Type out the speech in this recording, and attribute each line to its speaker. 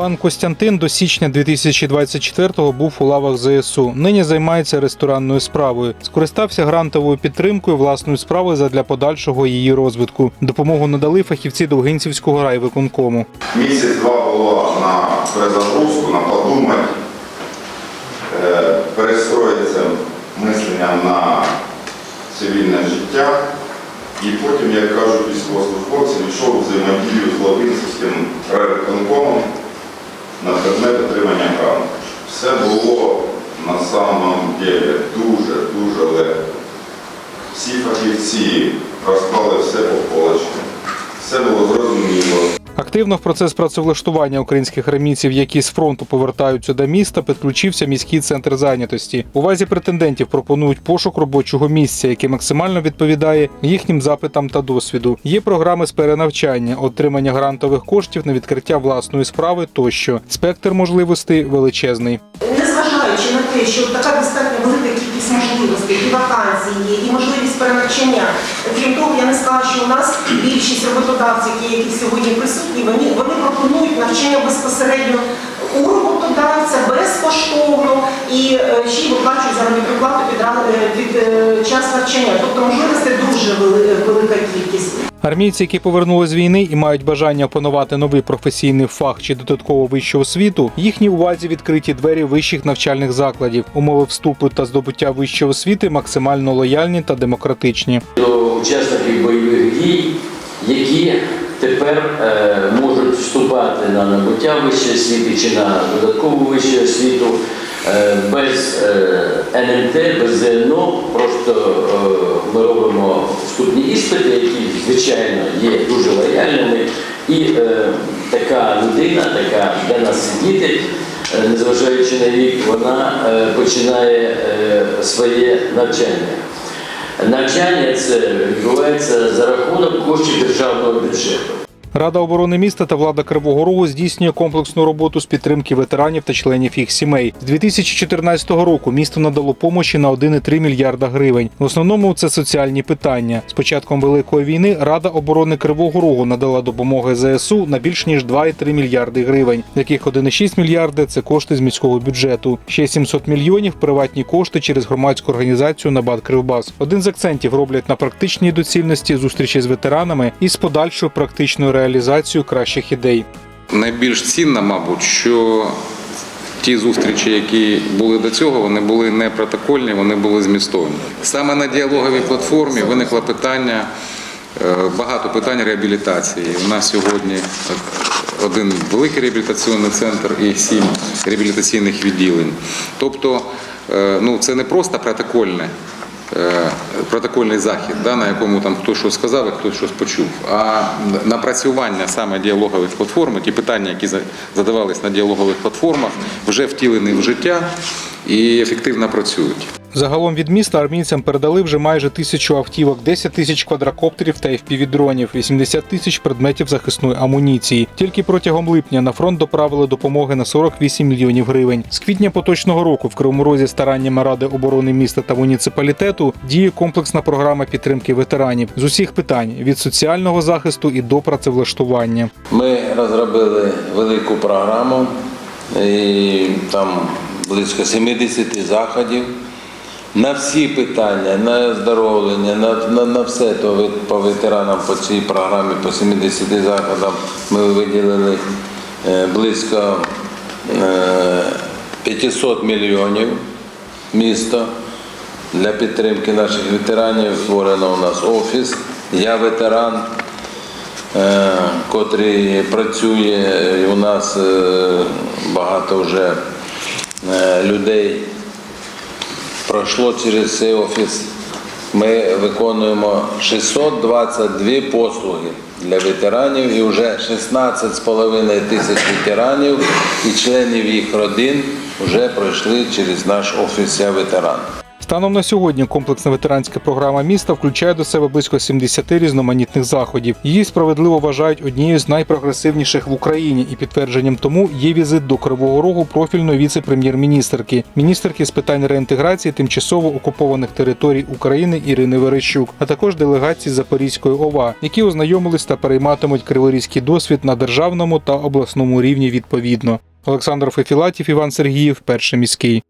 Speaker 1: Пан Костянтин до січня 2024-го був у лавах ЗСУ. Нині займається ресторанною справою. Скористався грантовою підтримкою власної справи задля подальшого її розвитку. Допомогу надали фахівці Довгинцівського райвиконкому.
Speaker 2: Місяць-два було на перезагрузку, на подумати, е, перестроїтися мисленням на цивільне життя. І потім, як кажуть військовослужбовці, йшов взаємодію з райвиконкомом на предмет. Все було на самом деле дуже-дуже легко. Всі фахівці розклали все по полочкам. Все було зрозуміло.
Speaker 1: Активно в процес працевлаштування українських армійців, які з фронту повертаються до міста, підключився міський центр зайнятості. У вазі претендентів пропонують пошук робочого місця, яке максимально відповідає їхнім запитам та досвіду. Є програми з перенавчання, отримання грантових коштів на відкриття власної справи тощо. Спектр можливостей величезний.
Speaker 3: Незважаючи на те, що така кількість можливостей, і вакансії, і можливість перенавчання. Крім того, я не скажу, що у нас більшість роботодавців, які сьогодні присутні, вони, вони пропонують навчання безпосередньо у роботодавця безкоштовно і е, ще й виплачують заробітну плату під, ра- е, е, час навчання. Тобто можливостей дуже велика кількість.
Speaker 1: Армійці, які повернули з війни і мають бажання опанувати новий професійний фах чи додаткову вищу освіту, їхній увазі відкриті двері вищих навчальних закладів. Умови вступу та здобуття вищої освіти максимально лояльні та демократичні.
Speaker 4: до учасників бойових дій, які тепер е, можуть вступати на набуття вищої освіти чи на додаткову вищу освіту без е, НМТ, без ЗНО. Просто е, ми робимо вступні іспити, які, звичайно, є дуже лояльними. І е, така людина, така де нас сидіти, е, незважаючи на вік, вона е, починає е, своє навчання. Навчання це відбувається за рахунок коштів державного бюджету.
Speaker 1: Рада оборони міста та влада Кривого Рогу здійснює комплексну роботу з підтримки ветеранів та членів їх сімей. З 2014 року місто надало помощі на 1,3 мільярда гривень. В основному це соціальні питання. З початком великої війни Рада оборони Кривого Рогу надала допомоги ЗСУ на більш ніж 2,3 мільярди гривень, з яких 1,6 мільярди це кошти з міського бюджету. Ще 700 мільйонів приватні кошти через громадську організацію Набат Кривбас. Один з акцентів роблять на практичній доцільності зустрічі з ветеранами і з подальшою практичною реалізацією кращих ідей.
Speaker 5: Найбільш цінно, мабуть, що ті зустрічі, які були до цього, вони були не протокольні, вони були змістовні. Саме на діалоговій платформі виникло питання, е, багато питань реабілітації. У нас сьогодні один великий реабілітаційний центр і сім реабілітаційних відділень. Тобто, е, ну це не просто протокольне. Е, Протокольний захід, да, на якому там хтось щось сказав, і хтось щось почув. А напрацювання саме діалогових платформ, ті питання, які за- задавались на діалогових платформах, вже втілені в життя і ефективно працюють.
Speaker 1: Загалом від міста армійцям передали вже майже тисячу автівок, 10 тисяч квадрокоптерів та FPV-дронів, 80 тисяч предметів захисної амуніції. Тільки протягом липня на фронт доправили допомоги на 48 мільйонів гривень. З квітня поточного року в Кривому Розі стараннями Ради оборони міста та муніципалітету діє комплексна програма підтримки ветеранів з усіх питань від соціального захисту і до працевлаштування.
Speaker 6: Ми розробили велику програму, і там близько 70 заходів. На всі питання, на оздоровлення, на, на, на все то по ветеранам по цій програмі, по 70 заходам ми виділили е, близько е, 500 мільйонів місто. Для підтримки наших ветеранів створено у нас офіс. Я ветеран, е, котрий працює. У нас е, багато вже е, людей пройшло через цей офіс. Ми виконуємо 622 послуги для ветеранів і вже 16,5 тисяч ветеранів і членів їх родин вже пройшли через наш офіс «Я ветеран.
Speaker 1: Станом на сьогодні комплексна ветеранська програма міста включає до себе близько 70 різноманітних заходів. Її справедливо вважають однією з найпрогресивніших в Україні, і підтвердженням тому є візит до Кривого Рогу профільної віце-прем'єр-міністерки, міністерки з питань реінтеграції тимчасово окупованих територій України Ірини Верещук, а також делегації Запорізької ОВА, які ознайомились та перейматимуть криворізький досвід на державному та обласному рівні відповідно. Олександр Фефілатів, Іван Сергіїв, перший міський.